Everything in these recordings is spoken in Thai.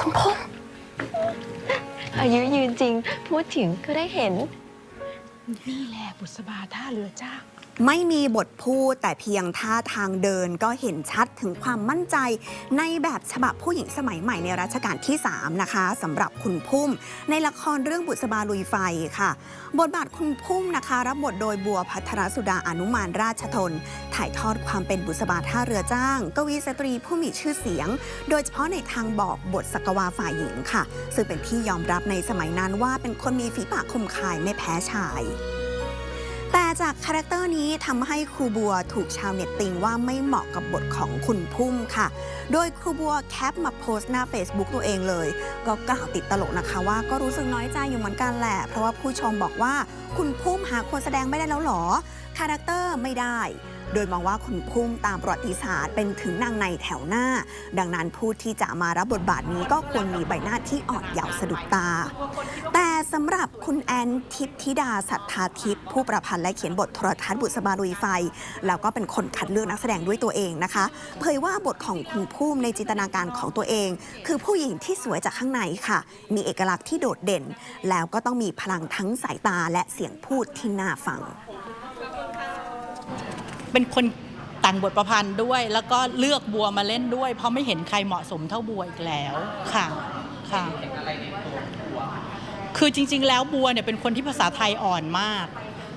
คุณพงษ์อายุยืนจริง พูดถึงก็ได้เห็น นี่แหละบุษบาท่าเรือจ้าง ไม่มีบทพูดแต่เพียงท่าทางเดินก็เห็นชัดถึงความมั่นใจ ในแบบฉบับผู้หญิงสมัยใหม่ในรัชกาลที่ 3 นะคะสำหรับคุณพุ่ม ในละครเรื่องบุษบาลุยไฟค่ะ บทบาทคุณพุ่มนะคะ รับบทโดยบัวพัทรสุดาอนุมานราชทน ถ่ายทอดความเป็นบุษบาท่าเรือจ้าง กวีสตรีผู้มีชื่อเสียง โดยเฉพาะในทางบอกบทสกวาฝ่ายหญิงค่ะ ซึ่งเป็นที่ยอมรับในสมัยนั้นว่าเป็นคนมีฝีปากคมคายไม่แพ้ชาย แต่จากคาแรคเตอร์นี้ทำให้ครูบัวถูกชาวเน็ตติงว่าไม่เหมาะกับบทของคุณพุ่มค่ะ โดยครูบัวแคปมาโพสต์หน้า Facebook ตัวเองเลย ก็กล่าวติดตลกนะคะว่าก็รู้สึกน้อยใจอยู่เหมือนกันแหละ เพราะว่าผู้ชมบอกว่าคุณพุ่มหาคนแสดงไม่ได้แล้วหรอ คาแรคเตอร์ไม่ได้ โดยมองว่าคุณพุ่มตามประวัติศาสตร์เป็นถึงนางในแถวหน้า ดังนั้นผู้ที่จะมารับบทบาทนี้ก็ควรมีใบหน้าที่อ่อนเยาว์สะดุดตา แต่สำหรับคุณแอนทิพธิดาสัทธาทิพย์ผู้ประพันธ์และเขียนบทโทรทัศน์บุษบาลุยไฟ แล้วก็เป็นคนคัดเลือกนักแสดงด้วยตัวเองนะคะ เผยว่าบทของคุณพุ่มในจินตนาการของตัวเอง คือผู้หญิงที่สวยจากข้างในค่ะ มีเอกลักษณ์ที่โดดเด่น แล้วก็ต้องมีพลังทั้งสายตาและเสียงพูดที่น่าฟัง เป็นคนแต่งบทประพันธ์ด้วย แล้วก็เลือกบัวมาเล่นด้วย เพราะไม่เห็นใครเหมาะสมเท่าบัวอีกแล้วค่ะค่ะคือจริง ๆ แล้วบัวเนี่ยเป็นคนที่ภาษาไทยอ่อนมาก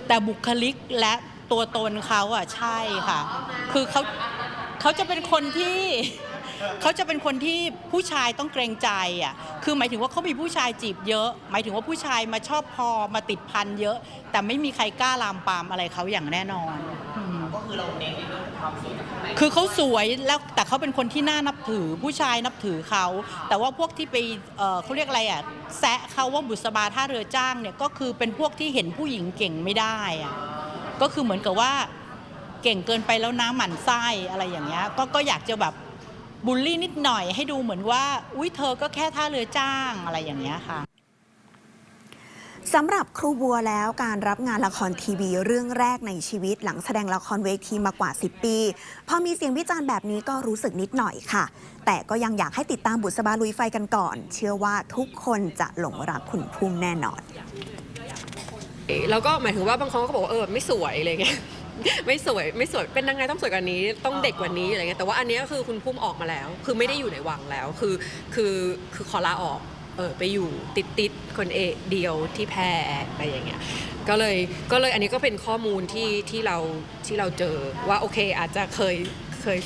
แต่บุคลิกและตัวตนเขาอะใช่ค่ะ คือเขาเขาจะเป็นคนที่ เขาจะเป็นคนที่ผู้ชายต้องเกรงใจอะคือหมายถึงว่าเขามีผู้ชายจีบเยอะ หมายถึงว่าผู้ชายมาชอบพอมาติดพันเยอะ แต่ไม่มีใครกล้าลามปามอะไรเขาอย่างแน่นอน อื มคือเขาสวยแล้วแต่เขาเป็นคนที่น่านับถือผู้ชายนับถือเขา แต่ว่าพวกที่ไปเอ่อเขาเรียกอะไรอะแซะเขาว่าบุษบาท่าเรือจ้างเนี่ยก็คือเป็นพวกที่เห็นผู้หญิงเก่งไม่ได้อะก็คือเหมือนกับว่าเก่งเกินไปแล้วนะหมั่นไส้อะไรอย่างเงี้ยก็ก็อยากจะแบบบูลลี่นิดหน่อยให้ดูเหมือนว่า อุ้ยเธอก็แค่ท่าเรือจ้างอะไรอย่างเงี้ยค่ะ สำหรับครูบัวแล้วการรับงานละครทีวีเรื่องแรกในชีวิต หลังแสดงละครเวทีมากว่า 10 ปี พอมีเสียงวิจารณ์แบบนี้ก็รู้สึกนิดหน่อยค่ะ แต่ก็ยังอยากให้ติดตามบุษบาลุยไฟกันก่อน เชื่อว่าทุกคนจะหลงรักคุณพุ่มแน่นอน แล้วก็หมายถึงว่าบางคนก็บอกว่าเออไม่สวยอะไรเงี้ยไม่สวยไม่สวยเป็นนางไงต้องสวยกว่านี้ต้องเด็กกว่านี้อะไรเงี้ยแต่ว่าอันนี้คือคุณพุ่มออกมาแล้ว คือไม่ได้อยู่ในวังแล้วคือคือคือขอลาออก เออไปอยู่ติดติดๆคนเอกเดียวที่แพรอะไรอย่างเงี้ยก็เลยก็เลยอันนี้ก็เป็นข้อมูลที่ที่เราที่เราเจอว่าโอเคอาจจะเคยเคย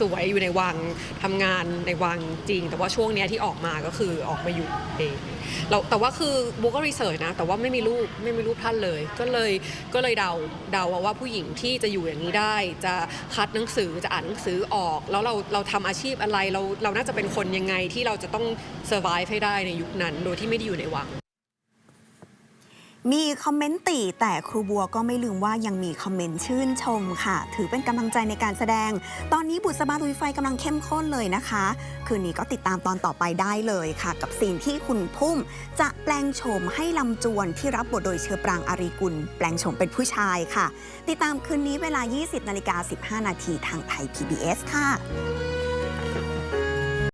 สวยอยู่ในวังทำงานในวังจริง แต่ว่าช่วงเนี้ยที่ออกมาก็คือออกมาอยู่เองเราแต่ว่าคือบุ๊กก็รีเสิร์ชนะ แต่ว่าไม่มีรูปไม่มีรูปท่านเลย ก็เลยก็เลยเดาเดาว่าผู้หญิงที่จะอยู่อย่างนี้ได้ จะคัดหนังสือจะอ่านหนังสือออก แล้วเราเราทำอาชีพอะไรเราเราน่าจะเป็นคนยังไงที่เราจะต้อง survive ให้ได้ในยุคนั้น โดยที่ไม่ได้อยู่ในวัง มีคอมเมนต์ติแต่ครูบัวก็ไม่ลืมว่ายังมีคอมเมนต์ชื่นชมค่ะ ถือเป็นกำลังใจในการแสดง ตอนนี้บุษบาลุยไฟกำลังเข้มข้นเลยนะคะ คืนนี้ก็ติดตามตอนต่อไปได้เลยค่ะ กับซีนที่คุณพุ่ม จะแปลงโฉมให้ลำจวนที่รับบทโดยเชอปรางอารีกุล แปลงโฉมเป็นผู้ชายค่ะ ติดตามคืนนี้เวลา 20นาฬิกา15 นาทีทางไทย PBS ค่ะ